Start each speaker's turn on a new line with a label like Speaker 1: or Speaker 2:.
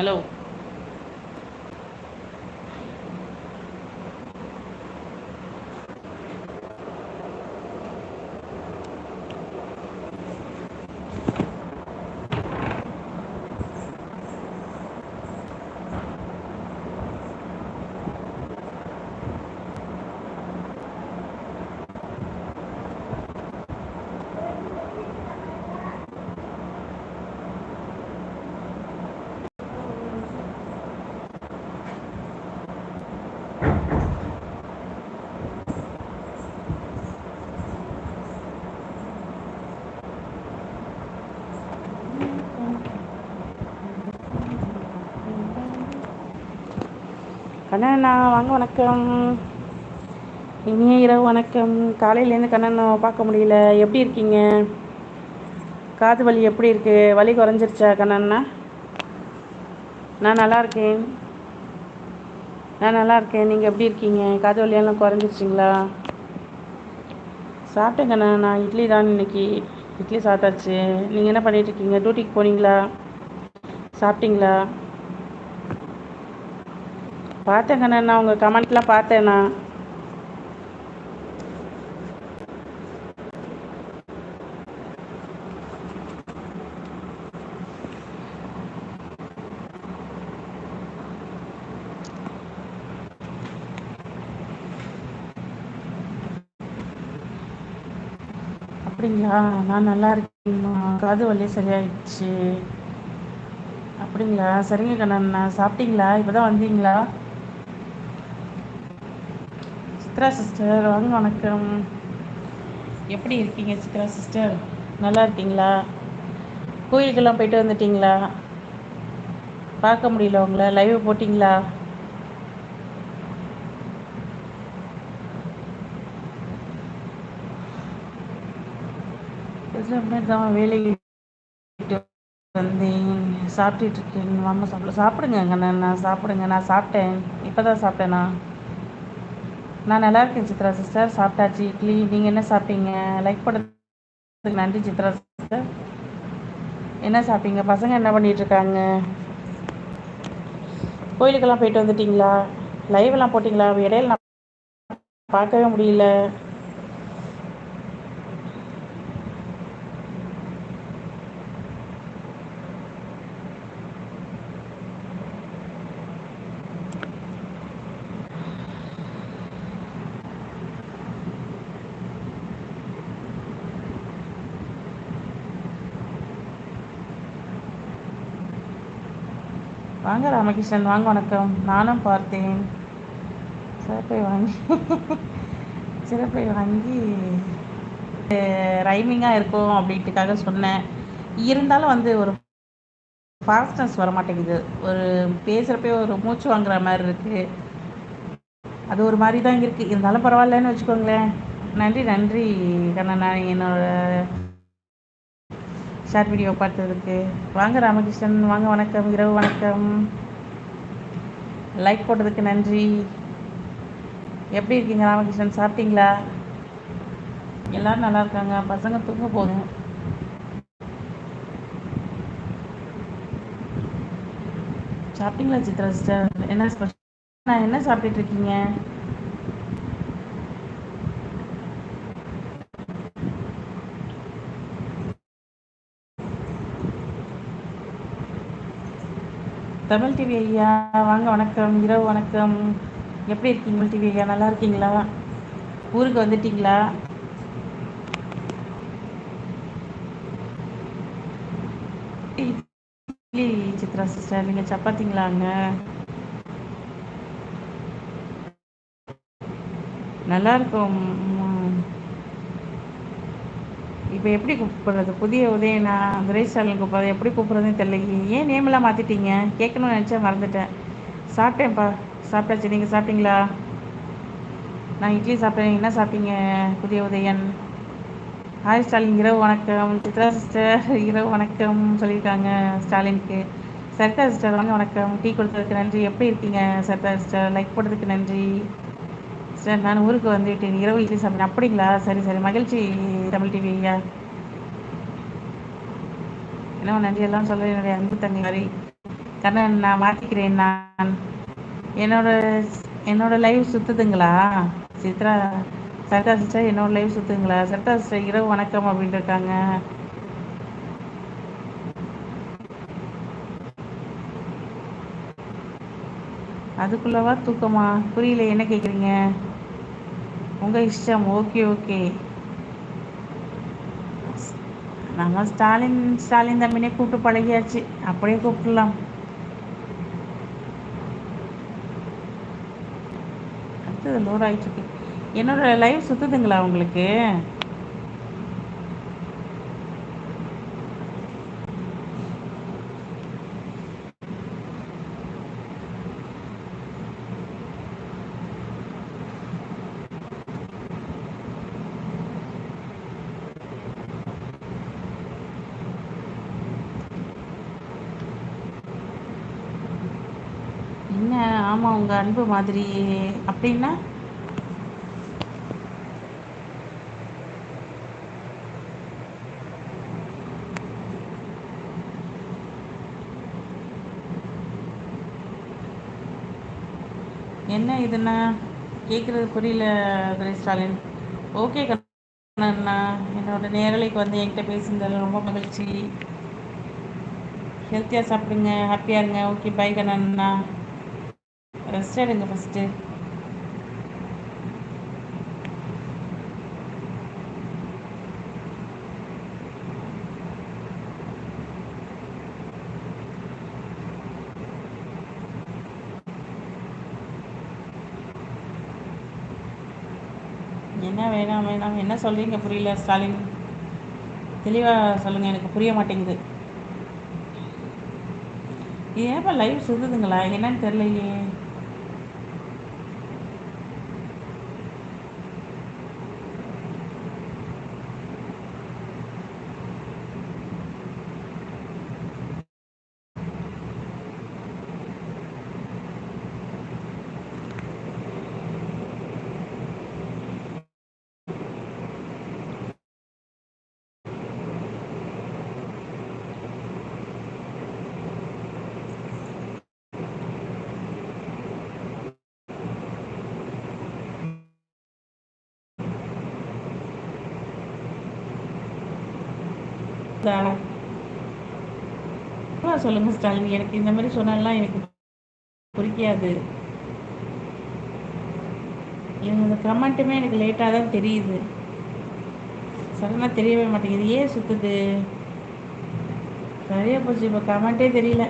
Speaker 1: hello. கண்ணண்ணா வாங்க வணக்கம். இனிய இரவு வணக்கம். காலையிலேருந்து கண்ணண்ணா பார்க்க முடியல. எப்படி இருக்கீங்க? காது வலி எப்படி இருக்கு? வலி குறைஞ்சிருச்சா கண்ணண்ணா நான் நல்லா இருக்கேன். நான் நல்லா இருக்கேன். நீங்கள் எப்படி இருக்கீங்க? காது வலியெல்லாம் குறைஞ்சிருச்சிங்களா? சாப்பிட்டேன் கண்ணா நான் இட்லி தான் இன்னைக்கு. இட்லி சாப்பிட்டாச்சு. நீங்கள் என்ன பண்ணிகிட்ருக்கீங்க டியூட்டிக்கு போனீங்களா? சாப்பிட்டீங்களா? பார்த்தேன் கண்ணா உங்கள் கமெண்ட்லாம் பார்த்தேண்ணா அப்படிங்களா? நான் நல்லா இருக்கேன்மா காது வலி சரியாயிடுச்சு. அப்படிங்களா? சரிங்க கண்ணா சாப்பிட்டீங்களா? இப்போ தான் வந்தீங்களா? சித்ரா சிஸ்டர் வாங்க வணக்கம். எப்படி இருக்கீங்க சித்ரா சிஸ்டர்? நல்லா இருக்கீங்களா? கோயிலுக்கெல்லாம் போயிட்டு வந்துட்டீங்களா? பார்க்க முடியல உங்களை. லைவ் போட்டிங்களா? எல்லாமே தான் வேலைக்கு வந்தேன். சாப்பிட்டுட்டு இருக்கேன். மாமா சாப்பிட சாப்பிடுங்க நான் சாப்பிடுங்க. நான் சாப்பிட்டேன். இப்போ தான் சாப்பிட்டேனா? நான் நல்லா இருக்கேன் சித்ரா சிஸ்டர் சாப்பிட்டாச்சு இட்லி. நீங்கள் என்ன சாப்பிட்டீங்க? லைக் பண்ணுறதுக்கு நன்றி சித்ரா சிஸ்டர் என்ன சாப்பிட்டீங்க? பசங்க என்ன பண்ணிட்டு இருக்காங்க? கோயிலுக்கெல்லாம் போயிட்டு வந்துட்டீங்களா? லைவ் எல்லாம் போட்டிங்களா? இடையில நான் பார்க்கவே முடியல. வாங்க ராமகிருஷ்ணன் வாங்க வணக்கம். நானும் பார்த்தேன். சிறப்பை வாங்கி சிறப்பை வாங்கி ரைமிங்காக இருக்கும் அப்படின்ட்டுக்காக சொன்னேன். இருந்தாலும் வந்து ஒரு ஃபாஸ்ட்னஸ் வர மாட்டேங்குது ஒரு பேசுகிறப்பே ஒரு மூச்சு வாங்குற மாதிரி இருக்குது அது ஒரு மாதிரி தான் இருக்குது இருந்தாலும் பரவாயில்லன்னு வச்சுக்கோங்களேன். நன்றி நன்றி கண்ணண்ணா. என்னோட ஷார்ட் வீடியோ பார்த்ததுக்கு. வாங்க ராமகிருஷ்ணன் வாங்க வணக்கம் இரவு வணக்கம். லைக் போட்டதுக்கு நன்றி. எப்படி இருக்கீங்க ராமகிருஷ்ணன்? சாப்பிட்டீங்களா? எல்லாரும் நல்லா இருக்காங்க. பசங்க தூங்க போதும் சாப்பிட்டீங்களா சித்ரா சிஸ்டர்? என்ன ஸ்பெஷல் நான் என்ன சாப்பிட்டுட்டு இருக்கீங்க? தமிழ் டிவி ஐயா வாங்க வணக்கம். இரவு வணக்கம். எப்படி இருக்கீங்க தமிழ் டிவி ஐயா? நல்லா இருக்கீங்களா? ஊருக்கு வந்துட்டீங்களா? இட்லி சித்ரா சிஸ்டர். நீங்கள் சப்பாத்திங்களாங்க? நல்லா இருக்கும். இப்போ எப்படி கூப்பிட்றது? புதிய உதயனா துரைசாலன் கூப்பிட்றது? எப்படி கூப்பிட்றதுன்னு தெரியல ஏன் நேமெல்லாம் மாற்றிட்டீங்க கேட்கணும்னு நினச்சேன் மறந்துட்டேன். சாப்பிட்டேன்ப்பா. சாப்பிட்டாச்சு. நீங்கள் சாப்பிட்டீங்களா? நான் இட்லி சாப்பிட்டேன். என்ன சாப்பிட்டீங்க புதிய உதயன்? ஹாய் ஸ்டாலின். இரவு வணக்கம். சித்ரா சிஸ்டர் இரவு வணக்கம் சொல்லியிருக்காங்க ஸ்டாலினுக்கு. சர்க்கா சிஸ்டர் வாங்க வணக்கம். டீ கொடுத்ததுக்கு நன்றி. எப்படி இருக்கீங்க சர்க்கா சிஸ்டர் லைக் போட்டதுக்கு நன்றி. சார் நான் ஊருக்கு வந்துவிட்டேன் இரவு இட்லி சாப்பிட்டேன் அப்படிங்களா? சரி சரி. மகிழ்ச்சி தமிழ் டிவி ஐயா. என்ன நன்றி எல்லாம் சொல்ல என்னுடைய அன்பு தங்கை மாதிரி கண்ணன் நான் மாத்திக்கிறேன் நான். என்னோட என்னோட லைவ் சுத்துதுங்களா? சித்ரா சரிதா சிஸ்டர் என்னோட லைவ் சுத்துங்களா சரிதா சிஸ்டர் இரவு வணக்கம் அப்படின்னு இருக்காங்க. அதுக்குள்ளவா தூக்கமா? புரியல என்ன கேட்குறீங்க உங்கள் இஷ்டம். ஓகே ஓகே நம்ம ஸ்டாலின் ஸ்டாலின் தம்பினே கூப்பிட்டு பழகியாச்சு. அப்படியே கூப்பிடலாம். அடுத்தது லோட் ஆகிட்டு இருக்கு. என்னோட லைவ் சுத்துதுங்களா உங்களுக்கு என்ன ஆமாம் உங்கள் அன்பு மாதிரி அப்படின்னா? என்ன இதுண்ணா கேட்குறது புரியல துரை ஸ்டாலின். ஓகே கண்ணா என்னோட நேரலைக்கு வந்து என்கிட்ட பேசுனதில் ரொம்ப மகிழ்ச்சி. ஹெல்த்தியாக சாப்பிடுங்க ஹாப்பியாக இருங்க. ஓகே பை கண்ணா ரெஸ்ட் எடுங்க ஃபஸ்ட்டு என்ன வேணாம் வேணாம். என்ன சொல்கிறீங்க புரியல ஸ்டாலின். தெளிவாக சொல்லுங்கள் எனக்கு புரிய மாட்டேங்குது. ஏன்ப்பா லைவ் சுதுதுங்களா என்னன்னு தெரியலையே. சொல்லுங்கள் ஸ்டாலின். எனக்கு இந்த மாதிரி சொன்னாலாம் எனக்கு பிடிக்காது இந்த கமெண்ட்டுமே எனக்கு லேட்டாக தான் தெரியுது. சடனாக தெரியவே மாட்டேங்குது. ஏன் சுற்றுது சரியாக போச்சு இப்போ கமெண்ட்டே தெரியல.